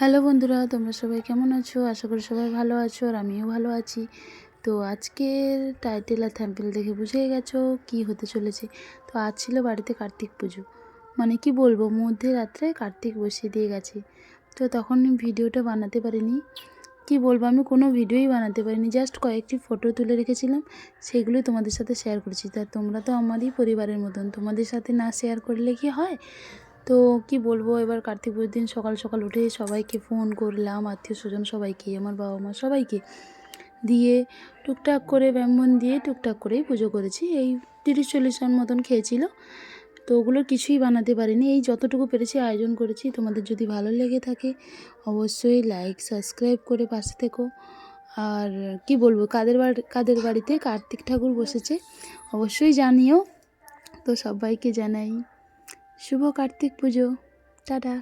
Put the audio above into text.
Hello বন্ধুরা, তোমরা সবাই কেমন আছো? আশা করি সবাই ভালো আছো আর আমিও ভালো আছি। তো আজকের টাইটেল আর থ্যাম্পেল দেখে বুঝে গেছো কি হতে চলেছে। তো আজ ছিল বাড়িতে কার্তিক পুজো। মানে কি বলব, মধ্যে রাত্রে কার্তিক বসিয়ে দিয়ে গেছে। তো তখন ভিডিওটা বানাতে পারিনি। কি বলব, আমি কোনো ভিডিওই বানাতে পারিনি। জাস্ট কয়েকটি ফটো তুলে রেখেছিলাম, সেগুলোই তোমাদের সাথে শেয়ার করেছি। তা তোমরা তো আমারই পরিবারের মতন। তোমাদের সাথে না শেয়ার করলে কি হয়? তো কি বলব? এবার কার্তিক পুজোর দিন সকাল সকাল উঠে সবাইকে ফোন করলাম, আত্মীয় স্বজন সবাইকে, আমার বাবা মা সবাইকে দিয়ে টুকটাক করে ব্যায়ামন দিয়ে টুকটাক করেই পুজো করেছি। এই তিরিশ চল্লিশ জন মতন খেয়েছিল, তো ওগুলো কিছুই বানাতে পারিনি। এই যতটুকু পেরেছি আয়োজন করেছি। তোমাদের যদি ভালো লেগে থাকে, অবশ্যই লাইক সাবস্ক্রাইব করে পাশে থেকো। আর কি বলব? কাদের বাড়ি কাদের বাড়িতে কার্তিক ঠাকুর বসেছে, অবশ্যই জানিও। তো সবাইকে জানাই। শুভ কার্তিক পুজো। টাটা।